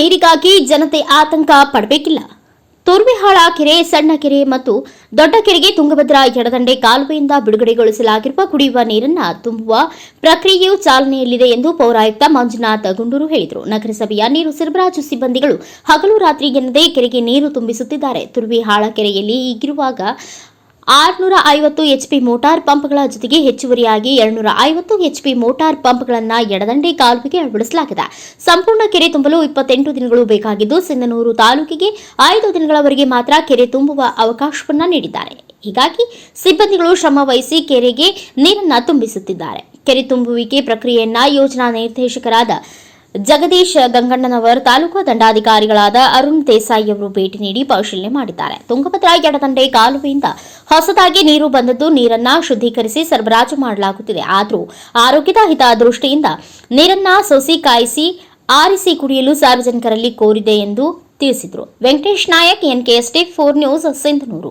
ನೀರಿಗಾಗಿ ಜನತೆ ಆತಂಕ ಪಡಬೇಕಿಲ್ಲ. ತುರ್ವಿಹಾಳ ಕೆರೆ, ಸಣ್ಣ ಕೆರೆ ಮತ್ತು ದೊಡ್ಡ ಕೆರೆಗೆ ತುಂಗಭದ್ರಾ ಎಡದಂಡೆ ಕಾಲುವೆಯಿಂದ ಬಿಡುಗಡೆಗೊಳಿಸಲಾಗಿರುವ ಕುಡಿಯುವ ನೀರನ್ನ ತುಂಬುವ ಪ್ರಕ್ರಿಯೆಯು ಚಾಲನೆಯಲ್ಲಿದೆ ಎಂದು ಪೌರಾಯುಕ್ತ ಮಂಜುನಾಥ ಗುಂಡೂರು ಹೇಳಿದರು. ನಗರಸಭೆಯ ನೀರು ಸರಬರಾಜು ಸಿಬ್ಬಂದಿಗಳು ಹಗಲು ರಾತ್ರಿ ಎನ್ನದೇ ಕೆರೆಗೆ ನೀರು ತುಂಬಿಸುತ್ತಿದ್ದಾರೆ. ತುರ್ವಿಹಾಳ ಕೆರೆಯಲ್ಲಿ ಈಗಿರುವಾಗ ಆರುನೂರ ಐವತ್ತು ಎಚ್ಪಿ ಮೋಟಾರ್ ಪಂಪ್ಗಳ ಜೊತೆಗೆ ಹೆಚ್ಚುವರಿಯಾಗಿ ಎರಡ್ನೂರ ಐವತ್ತು ಎಚ್ಪಿ ಮೋಟಾರ್ ಪಂಪ್ಗಳನ್ನು ಎಡದಂಡೆ ಕಾಲುವೆಗೆ ಅಳವಡಿಸಲಾಗಿದೆ. ಸಂಪೂರ್ಣ ಕೆರೆ ತುಂಬಲು ಇಪ್ಪತ್ತೆಂಟು ದಿನಗಳು ಬೇಕಾಗಿದ್ದು, ಸಿಂಧನೂರು ತಾಲೂಕಿಗೆ ಐದು ದಿನಗಳವರೆಗೆ ಮಾತ್ರ ಕೆರೆ ತುಂಬುವ ಅವಕಾಶವನ್ನು ನೀಡಿದ್ದಾರೆ. ಹೀಗಾಗಿ ಸಿಬ್ಬಂದಿಗಳು ಶ್ರಮ ವಹಿಸಿ ಕೆರೆಗೆ ನೀರನ್ನು ತುಂಬಿಸುತ್ತಿದ್ದಾರೆ. ಕೆರೆ ತುಂಬುವಿಕೆ ಪ್ರಕ್ರಿಯೆಯನ್ನ ಯೋಜನಾ ನಿರ್ದೇಶಕರಾದ ಜಗದೀಶ್ ಗಂಗಣ್ಣನವರ್ ತಾಲೂಕು ದಂಡಾಧಿಕಾರಿಗಳಾದ ಅರುಣ್ ದೇಸಾಯಿ ಅವರು ಭೇಟಿ ನೀಡಿ ಪರಿಶೀಲನೆ ಮಾಡಿದ್ದಾರೆ. ತುಂಗಭದ್ರಾ ಎಡದಂಡೆ ಕಾಲುವೆಯಿಂದ ಹೊಸದಾಗಿ ನೀರು ಬಂದದ್ದು ನೀರನ್ನ ಶುದ್ಧೀಕರಿಸಿ ಸರಬರಾಜು ಮಾಡಲಾಗುತ್ತಿದೆ. ಆದರೂ ಆರೋಗ್ಯದ ಹಿತದೃಷ್ಟಿಯಿಂದ ನೀರನ್ನ ಸೊಸಿ ಕಾಯಿಸಿ ಆರಿಸಿ ಕುಡಿಯಲು ಸಾರ್ವಜನಿಕರಲ್ಲಿ ಕೋರಿದೆ ಎಂದು ತಿಳಿಸಿದರು. Venkatesh Nayak, NKST, four news, Sindhanur.